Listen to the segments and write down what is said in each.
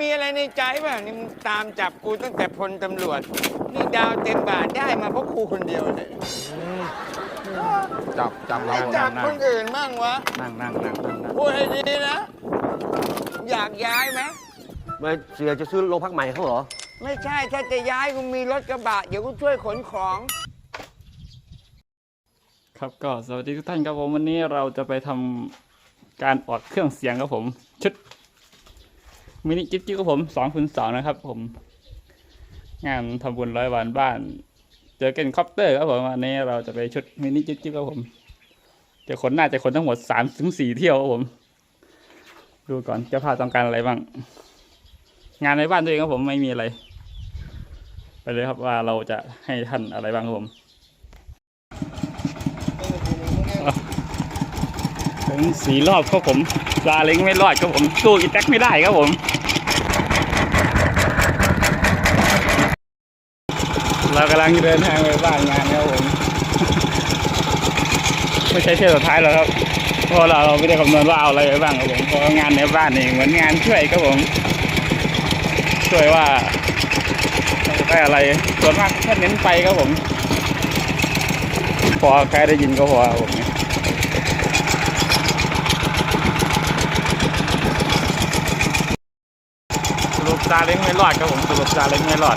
มีอะไรในใจป่ะนี่มึงตามจับกูตั้งแต่พลตำรวจ นี่ดาวเต็มบาทได้มาเพราะกูคนเดียวเลยจับจับเราไม่จับคนอื่นมั่งวะ นั่งนั่งนั่งนั่งนั่งพูดให้ดีนะ อยากย้ายไหมไม่เสียจะซื้อโรงพักใหม่เขาเหรอ ไม่ใช่ถ้าจะย้ายกูมีรถกระบะ เดี๋ยวกูช่วยขนของ ครับก็สวัสดีทุกท่านครับผมวันนี้เราจะไปทำการออดเครื่องเสียงครับผมชุด มินิจิ๊บจิ๊บครับผมสองคูณสองนะครับ ผม งานทำบุญร้อยวันบ้าน เจอเกนคอปเตอร์ครับผมวันนี้เราจะไปชุดมินิจิ๊บจิ๊บครับผม จะขนน่าจะขนทั้งหมดสามถึงสี่เที่ยวครับผม ดูก่อนจะพาต้องการอะไรบ้าง งานในบ้านตัวเองครับผมไม่มีอะไร ไปเลยครับว่าเราจะให้ท่านอะไรบ้างครับผม ถึงสี่รอบครับผมซาเล้งไม่รอดครับผมสู้อีแท็กไม่ได้ครับผมเรากำลังเดินทางไปบ้านงานครับผมไม่ใช่เที่ยวสุดท้ายแล้วครับเพราะเราไม่ได้คำนวณว่าเอาอะไรไปบ้างครับผมเพราะงานในบ้านนี่เหมือนงานช่วยครับผมช่วยว่าได้อะไรส่วนมากแค่เน้นไปครับผม พอใครได้ยินก็พอครับผม สรุป ซาเล้งไม่รอดครับผมสรุปซาเล้งไม่รอด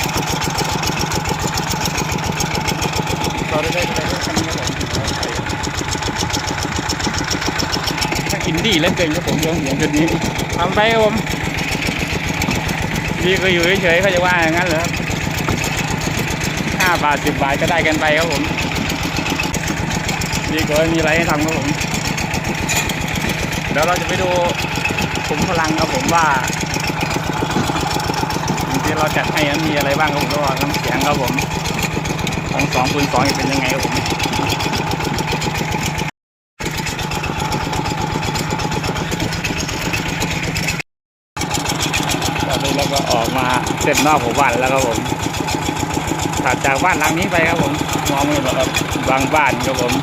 เราได้ได้ได้คันนี้ครับผมถ้าอินดี้เล่นเก่งครับผมเรื่องเสียงชุดนี้ทำไปครับผมดีก็อยู่เฉยๆเขาจะว่าอย่างนั้นเหรอครับห้าบาทสิบบาทก็ได้กันไปครับผมดีกว่าไม่มีอะไรให้ทำครับผมเดี๋ยวเราจะไปดูขุมพลังครับผมว่า ที่เราจัดให้มีอะไรบ้างครับผมระหว่างน้ำเสียงครับผมของสองคูณสองเป็นยังไงครับผมตอนนี้เราก็ออกมาเส้นนอกหมู่บ้านแล้วครับผมถัดจากบ้านหลังนี้ไปครับผมมองไม่เห็นหรอกครับบางบ้านครับผม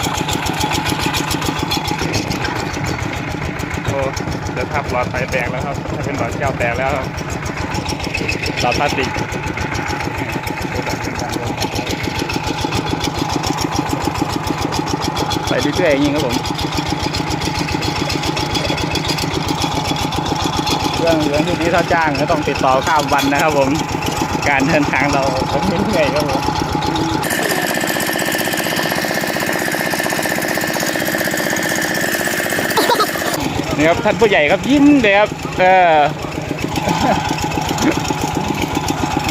โอ้เดี๋ยวทับหลอดไฟแตกแล้วครับถ้าเป็นหลอดแก้วแตกแล้วครับ หลอพลาสติกไปเรื่อยๆอย่างนี้ครับผมเรื่องเรื่องที่นี้ถ้าจ้างก็ต้องติดต่อข้ามวันนะครับผม การเดินทางเราผมเหนื่อยครับผมนี่ครับท่านผู้ใหญ่ครับยิ้มเลยครับเออ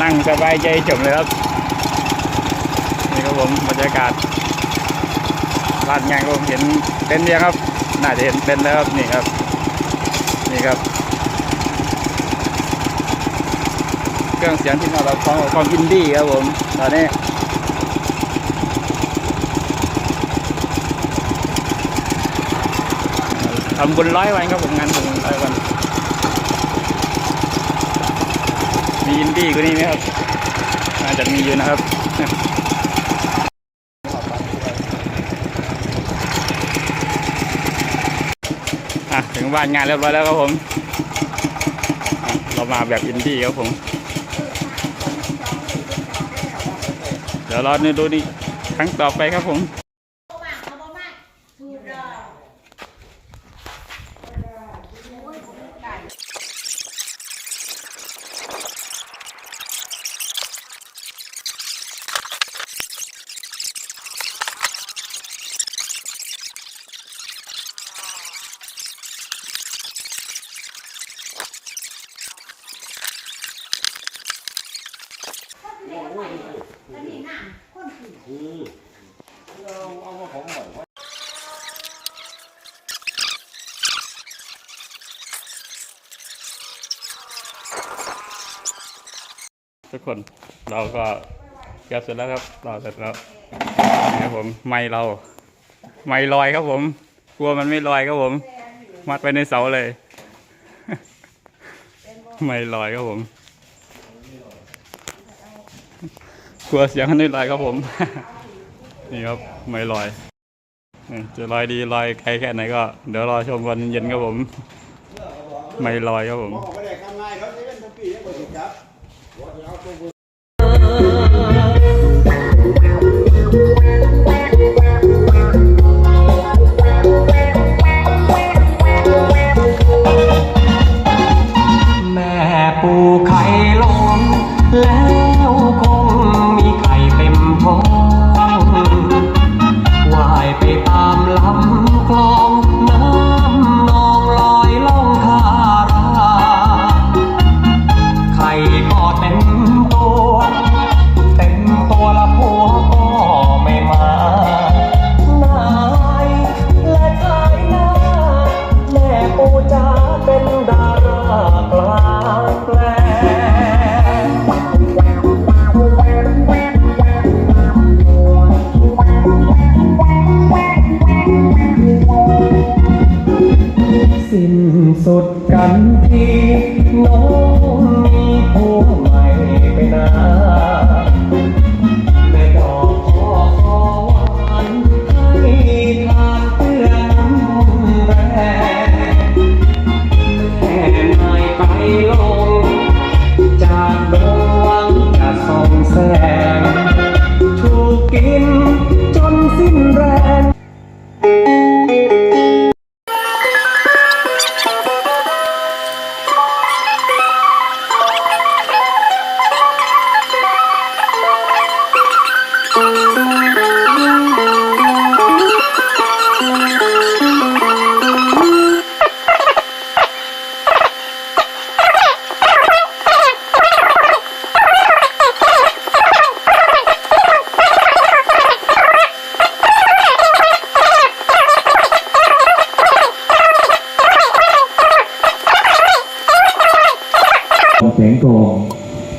นั่งสบายใจจมเลยครับ นี่ครับผมบรรยากาศลานงานผมเห็นเต็นท์ยังครับ น่าจะเห็นเต็นแล้วครับนี่ครับ นี่ครับ เครื่องเสียงที่เราฟังของความอินดี้ครับผมตอนนี้ทำบุญร้อยวันครับผมงานบุญร้อยวัน มีอินดี้กว่านี้ไหมครับน่าจะมีอยู่นะครับถึงบ้านงานเรียบร้อยแล้วครับผม เรามาแบบอินดี้ครับผม เดี๋ยวรอดูนี่ครั้งต่อไปครับผม ทุกคนเราก็เกือบเสร็จแล้วครับเราเสร็จแล้วนะครับผมไม่เรา ไม่ลอยครับผม กลัวมันไม่ลอยครับผม มัดไปในเสาเลย ไม่ลอยครับผมกลัวเสียงมันไม่ลอยครับผม นี่ครับไม่ลอยจะลอยดีลอยไกลแค่ไหนก็เดี๋ยวรอชมวันเย็นครับผม ไม่ลอยครับผมไม่ได้ท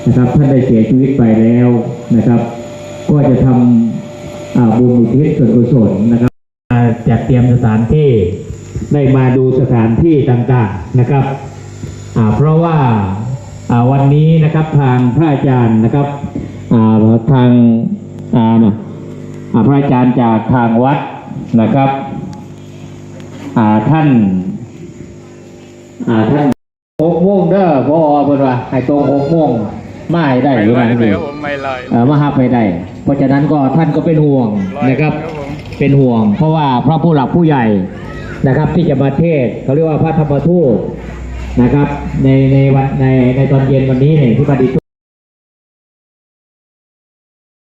นะครับท่านได้เสียชีวิตไปแล้วนะครับ ก็จะทำอ่าบุญอุทิศส่วนกุศลนะครับจัดเตรียมสถานที่ได้มาดูสถานที่ต่างๆนะครับเพราะว่าวันนี้นะครับทางพระอาจารย์นะครับาทางาาพระอาจารย์จากทางวัดนะครับท่านาท่านหกโมงเด้อพอเพิ่นว่าให้ตรงหกโมง มาให้ได้ไม่หรือลอว่ายจังเลซี่ยครับผมไม่ลอยเออมาหับให้ได้ เพราะฉะนั้นก็ท่านก็เป็นห่วงลอยนะครับครับผมเป็นห่วง เพราะว่าพระผู้หลักผู้ใหญ่นะครับ ที่จะมาเทศน์เขาเรียกว่าพระธรรมทูตนะครับ ในในวันในในตอนเย็นวันนี้เนี่ยที่ปฏิ